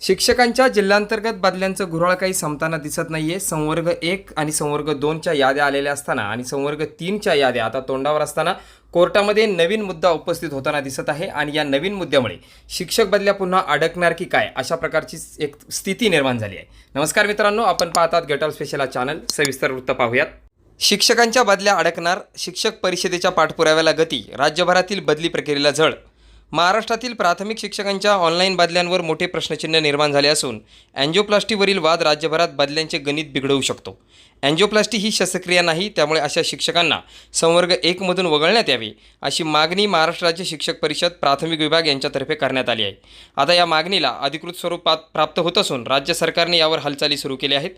शिक्षकांच्या जिल्ह्यांतर्गत बदल्यांचं घुराळ काही संपताना दिसत नाहीये. संवर्ग एक आणि संवर्ग दोनच्या याद्या आलेल्या असताना आणि संवर्ग तीनच्या याद्या आता तोंडावर असताना कोर्टामध्ये नवीन मुद्दा उपस्थित होताना दिसत आहे आणि या नवीन मुद्द्यामुळे शिक्षक बदल्या पुन्हा अडकणार की काय अशा प्रकारची एक स्थिती निर्माण झाली आहे. नमस्कार मित्रांनो आपण पाहतात गेटऑल स्पेशल हा चॅनल सविस्तर वृत्त पाहूयात. शिक्षकांच्या बदल्या अडकणार शिक्षक परिषदेच्या पाठपुराव्याला गती राज्यभरातील बदली प्रक्रियेला झळ महाराष्ट्रातील प्राथमिक शिक्षकांच्या ऑनलाईन बदल्यांवर मोठे प्रश्नचिन्ह निर्माण झाले असून अँजिओप्लास्टीवरील वाद राज्यभरात बदल्यांचे गणित बिघडवू शकतो. अँजिओप्लास्टी ही शस्त्रक्रिया नाही त्यामुळे अशा शिक्षकांना संवर्ग एकमधून वगळण्यात यावे अशी मागणी महाराष्ट्र राज्य शिक्षक परिषद प्राथमिक विभाग यांच्यातर्फे करण्यात आली आहे. आता या मागणीला अधिकृत स्वरूपात प्राप्त होत असून राज्य सरकारने यावर हालचाली सुरू केल्या आहेत.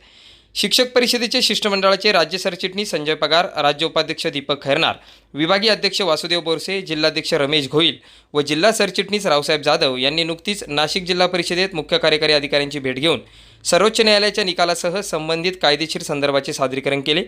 शिक्षक परिषदेचे शिष्टमंडळाचे राज्य सरचिटणीस संजय पगार राज्य उपाध्यक्ष दीपक खैरनार विभागीय अध्यक्ष वासुदेव बोरसे जिल्हाध्यक्ष रमेश घोईल व जिल्हा सरचिटणीस रावसाहेब जाधव यांनी नुकतीच नाशिक जिल्हा परिषदेत मुख्य कार्यकारी अधिकाऱ्यांची भेट घेऊन सर्वोच्च न्यायालयाच्या निकालासह संबंधित कायदेशीर संदर्भाचे सादरीकरण केले.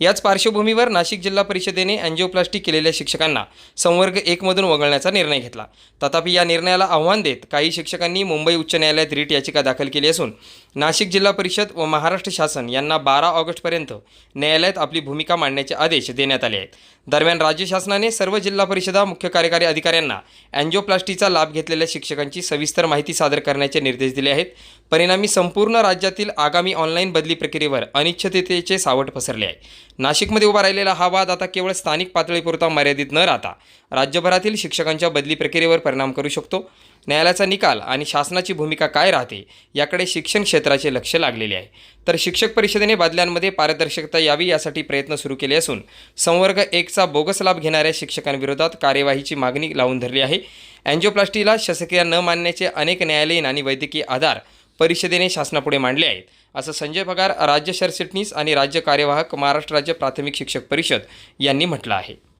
याच पार्श्वभूमीवर नाशिक जिल्हा परिषदेने अँजिओप्लास्टी केलेल्या शिक्षकांना संवर्ग एकमधून वगळण्याचा निर्णय घेतला. तथापि या निर्णयाला आव्हान देत काही शिक्षकांनी मुंबई उच्च न्यायालयात रीट याचिका दाखल केली असून नाशिक जिल्हा परिषद व महाराष्ट्र शासन यांना बारा ऑगस्टपर्यंत न्यायालयात आपली भूमिका मांडण्याचे आदेश देण्यात आले आहेत. दरम्यान राज्य शासनाने सर्व जिल्हा परिषदा मुख्य कार्यकारी अधिकाऱ्यांना अँजिओप्लास्टीचा लाभ घेतलेल्या शिक्षकांची सविस्तर माहिती सादर करण्याचे निर्देश दिले आहेत. परिणामी संपूर्ण राज्यातील आगामी ऑनलाईन बदली प्रक्रियेवर अनिश्चिततेचे सावट पसरले आहे. नाशिकमध्ये उभा राहिलेला हा वाद आता केवळ स्थानिक पातळीपुरता मर्यादित न राहता राज्यभरातील शिक्षकांच्या बदली प्रक्रियेवर परिणाम करू शकतो. न्यायालयाचा निकाल आणि शासनाची भूमिका काय राहते याकडे शिक्षण क्षेत्राचे लक्ष लागलेले आहे. तर शिक्षक परिषदेने बदल्यांमध्ये पारदर्शकता यावी यासाठी प्रयत्न सुरू केले असून संवर्ग एकचा बोगस लाभ घेणाऱ्या शिक्षकांविरोधात कार्यवाहीची मागणी लावून धरली आहे. अँजिओप्लास्टीला शस्त्रक्रिया न मानण्याचे अनेक न्यायालयीन आणि वैद्यकीय आधार परिषदेने शासनापुढे मांडले आहेत. असं संजय पगार राज्य सरचिटणीस आणि राज्य कार्यवाहक महाराष्ट्र राज्य प्राथमिक शिक्षक परिषद यांनी म्हटलं आहे.